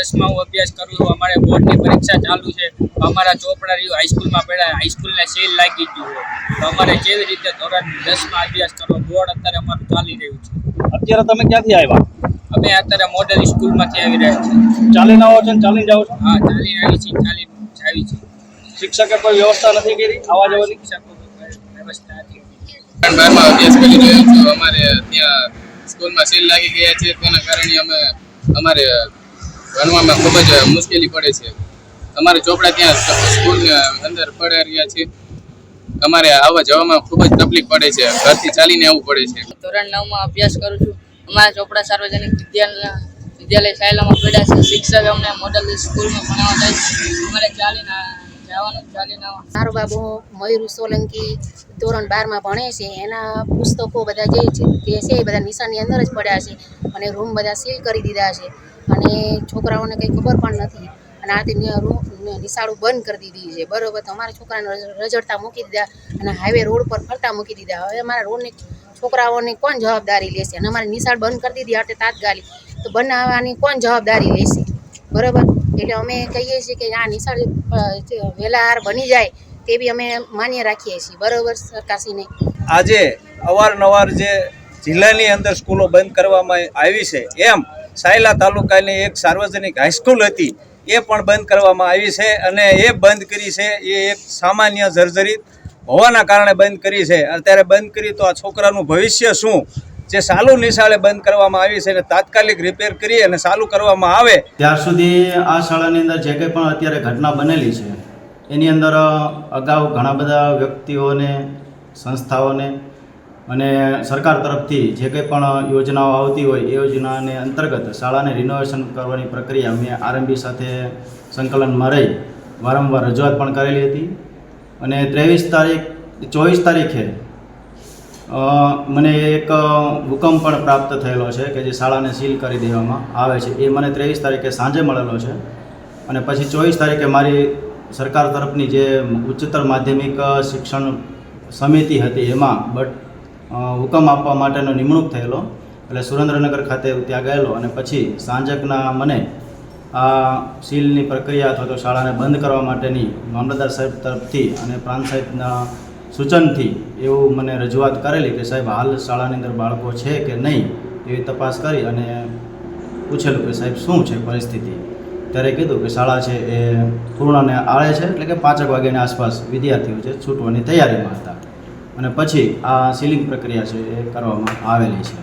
દસમામાં અભ્યાસ કરું છું અમારે બોર્ડની પરીક્ષા ચાલુ છે અમારા ચોપડા રહ્યું હાઈસ્કૂલમાં પડ્યા હાઈસ્કૂલને સેલ લાગી ગયું તો અમારે કેવી રીતે ધોરણ દસમાં અભ્યાસ કરવો બોર્ડ અત્યારે અમારું ચાલી રહ્યું છે. અત્યારે તમે ક્યાંથી આવ્યા? અમે અત્યારે મોડલ સ્કૂલમાંથી આવી રહ્યા છીએ. ચાલીને આવો છો ને ચાલીને જાઓ છો? હા ચાલીને આવી છીએ ચાલીને આવી છીએ. શિક્ષકે કોઈ વ્યવસ્થા નથી કરી આવા જવાની? શિક્ષકો વ્યવસ્થા હતી બારમાં અભ્યાસ કરી રહ્યો છું અમારે ત્યાં સ્કૂલમાં સીલ લાગી ગયા છે તેના કારણે અમે અમારે ભણવામાં ખૂબ જ મુશ્કેલી પડે છે. અમારે ચોપડા ત્યાં સ્કૂલની અંદર પડ્યા રહ્યા છે? અમારે આવવા જવામાં ખૂબ જ તકલીફ પડે છે. ઘરથી ચાલીને આવવું પડે છે. ધોરણ નવમાં અભ્યાસ કરું છું. અમારા ચોપડા સાર્વજનિક વિદ્યાલય વિદ્યાલય શાયલામાં પડ્યા છે. શિક્ષક અમને મોડલ સ્કૂલમાં ભણાવવા જાય છે. અમારે ચાલીને જવાનું ચાલીને આવવાનું. મારો બાબો મયુર સોલંકી ધોરણ બારમાં ભણે છે. એના પુસ્તકો બધા જે છે જે છે એ બધા નિશાનની અંદર જ પડ્યા છે. અને રૂમ બધા સીલ કરી દીધા છે. અને છોકરાઓને કંઈ ખબર પણ નથી. અને આથી રૂમ નિશાળું બંધ કરી દીધી છે. બરોબર અમારા છોકરાને રજ- રજડતા મૂકી દીધા અને હાઈવે રોડ પર ફરતા મૂકી દીધા. હવે અમારા રોડની છોકરાઓની કોણ જવાબદારી લેશે? અને અમારી નિશાળ બંધ કરી દીધી આટલે તાત્કાલિક. તો બનાવવાની કોણ જવાબદારી લેશે? બરાબર? એટલે અમે કહીએ છીએ કે આ નિશાળ અ, જે વહેલા હાર બની જાય તે બી અમે માન્ય રાખીએ છીએ. બરાબર સરકારશ્રીને? આજે અવારનવાર જે જિલ્લાની અંદર સ્કૂલો બંધ કરવામાં આવી છે. એમ સાયલા તાલુકાની એક સાર્વજનિક હાઈસ્કૂલ હતી, એ પણ બંધ કરવામાં આવી છે અને એ બંધ કરી છે, એ એક સામાન્ય જર્જરિત હોવાના કારણે બંધ કરી છે. અત્યારે બંધ કરી તો આ છોકરાનું ભવિષ્ય શું? જે સાલુ નિશાળે બંધ કરવામાં આવી છે અને તાત્કાલિક રિપેર કરી અને ચાલુ કરવામાં આવે. ત્યાર સુધી આ શાળાની અંદર જે કંઈ પણ અત્યારે ઘટના બનેલી છે, એની અંદર અગાઉ ઘણા બધા વ્યક્તિઓને, સંસ્થાઓને અને સરકાર તરફથી જે કંઈ પણ યોજનાઓ આવતી હોય, એ યોજનાને અંતર્ગત શાળાને રિનોવેશન કરવાની પ્રક્રિયા મેં આરએમબી સાથે સંકલનમાં રહી, વારંવાર રજૂઆત પણ કરેલી હતી. અને ત્રેવીસ તારીખ, ચોવીસ તારીખે મને એક હુકમ પણ પ્રાપ્ત થયેલો છે કે જે શાળાને સીલ કરી દેવામાં આવે છે. એ મને ત્રેવીસ તારીખે સાંજે મળેલો છે. અને પછી ચોવીસ તારીખે મારી સરકાર તરફની જે ઉચ્ચતર માધ્યમિક શિક્ષણ સમિતિ હતી એમાં બટ હુકમ આપવા માટેનો નિમણૂક થયેલો. એટલે સુરેન્દ્રનગર ખાતે ત્યાં ગયેલો અને પછી સાંજકના મને આ સીલની પ્રક્રિયા અથવા તો શાળાને બંધ કરવા માટેની મામલતદાર સાહેબ તરફથી અને પ્રાંત સાહેબના સૂચનથી એવું મને રજૂઆત કરેલી કે સાહેબ, હાલ શાળાની અંદર બાળકો છે કે નહીં એવી તપાસ કરી અને પૂછેલું કે સાહેબ, શું છે પરિસ્થિતિ? ત્યારે કીધું કે શાળા છે એ પૂર્ણને આળે છે, એટલે કે પાંચેક વાગ્યાની આસપાસ વિદ્યાર્થીઓ છે, છૂટવાની તૈયારીમાં હતા. અને પછી આ સીલિંગ પ્રક્રિયા છે એ કરવામાં આવેલી છે.